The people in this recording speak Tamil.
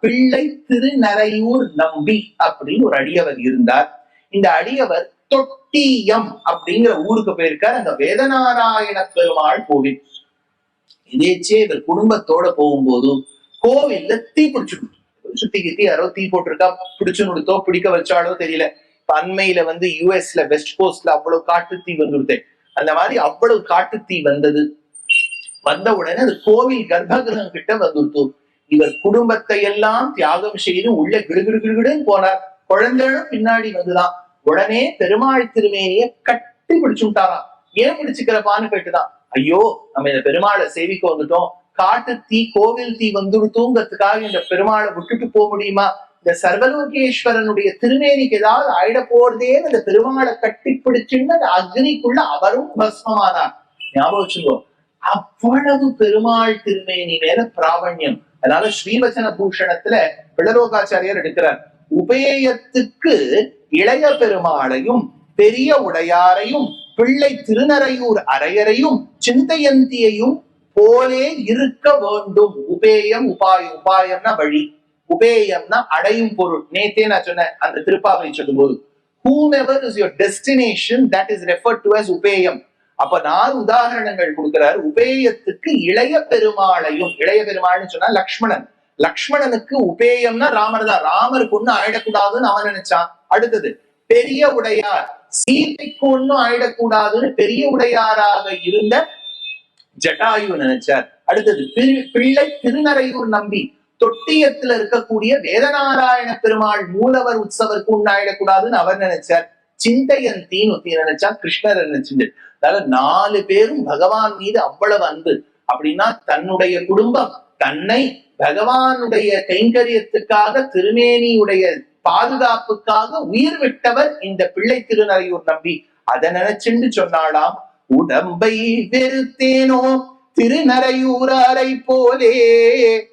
பிள்ளை திருநரையூர் நம்பி அப்படின்னு ஒரு அடியவர் இருந்தார். இந்த அடியவர் தொட்டியம் அப்படிங்கிற ஊருக்கு போயிருக்கார். அங்க வேதநாராயண பெருமாள் கோவில். இதேச்சே இவர் குடும்பத்தோட போகும்போது கோவில்ல தீ பிடிச்சிடும் சுத்தி கித்தி யாரோ தீ போட்டிருக்கா பிடிச்சு நுடுத்தோ பிடிக்க வச்சாலோ தெரியல. இப்ப அண்மையில வந்து யூஎஸ்ல வெஸ்ட் கோஸ்ட்ல அவ்வளவு காட்டு தீ வந்துருத்தேன் அந்த மாதிரி அவ்வளவு காட்டு தீ வந்தது. வந்த உடனே அது கோவில் கர்ப்பகிரகம் கிட்ட வந்துருத்தோம் இவர் குடும்பத்தை எல்லாம் தியாகம் செய்து உள்ள கிடுகிடு போனார். குழந்தைகளும் பின்னாடி வந்துதான் உடனே பெருமாள் திருமேனிய கட்டி பிடிச்சுட்டாராம் ஏன் பிடிச்சுக்கிறப்பான்னு கேட்டுதான். ஐயோ நம்ம இந்த பெருமாளை சேவிக்க வந்துட்டோம். காட்டு தீ கோவில் தீ வந்துடுத்தோங்கிறதுக்காக இந்த பெருமாளை விட்டுட்டு போக முடியுமா? இந்த சர்வலோகேஸ்வரனுடைய திருமேனிக்கு ஏதாவது ஆயிட போறதேன்னு அந்த பெருமாளை கட்டி பிடிச்சுன்னு அந்த அக்னிக்குள்ள அவரும் பஸ்மமானார். ஞாபகம் வச்சுக்கோ. அவ்வளவு பெருமாள் திருமேனி மேல பிராவண்யம். அதனால ஸ்ரீவச்சன பூஷணத்துல பிளரோகாச்சாரியர் எடுக்கிறார். உபேயத்துக்கு இளைய பெருமாளையும் பெரிய உடையாரையும் பிள்ளை திருநரையூர் அரையரையும் சிந்தையந்தியையும் போலே இருக்க வேண்டும். உபேயம் உபாய உபாயம்னா வழி. உபேயம்னா அடையும் பொருள். நேத்தே நான் சொன்னேன் அந்த திருப்பாவை சொல்லும் சொல்லும்போது. Whomever is your destination that is referred to as உபேயம். அப்ப நாலு உதாரணங்கள் கொடுக்கிறாரு. உபேயத்துக்கு இளைய பெருமாளையும் இளைய பெருமாள்னு சொன்னா லக்ஷ்மணன். லக்ஷ்மணனுக்கு உபேயம்னா ராமர் தான். ராமருக்கு ஒண்ணு ஆயிடக்கூடாதுன்னு அவன் நினைச்சான். அடுத்தது பெரிய உடையார். சீதைக்கு ஒண்ணும் ஆயிடக்கூடாதுன்னு பெரிய உடையாராக இருந்த ஜட்டாயு நினைச்சார். அடுத்தது பிள்ளை திருநரையூர் நம்பி தொட்டியத்துல இருக்கக்கூடிய வேதநாராயண பெருமாள் மூலவர் உற்சவருக்கு உண்டாயிடக்கூடாதுன்னு அவர் நினைச்சார். சிந்தையந்தின்னு ஒருத்தி நினைச்சா கிருஷ்ணர் நினைச்சிட்டு அதாவது நாலு பேரும் பகவான் மீது அவ்வளவு அன்பு. அப்படின்னா தன்னுடைய குடும்பம் தன்னை பகவானுடைய கைங்கரியத்துக்காக திருமேனியுடைய பாதுகாப்புக்காக உயிர் விட்டவர் இந்த பிள்ளை திருநறையூர் நம்பி. அதை நினைச்சுண்டு சொன்னாளாம் உடம்பை வெறுத்தேனோ திருநறையூராரை போலே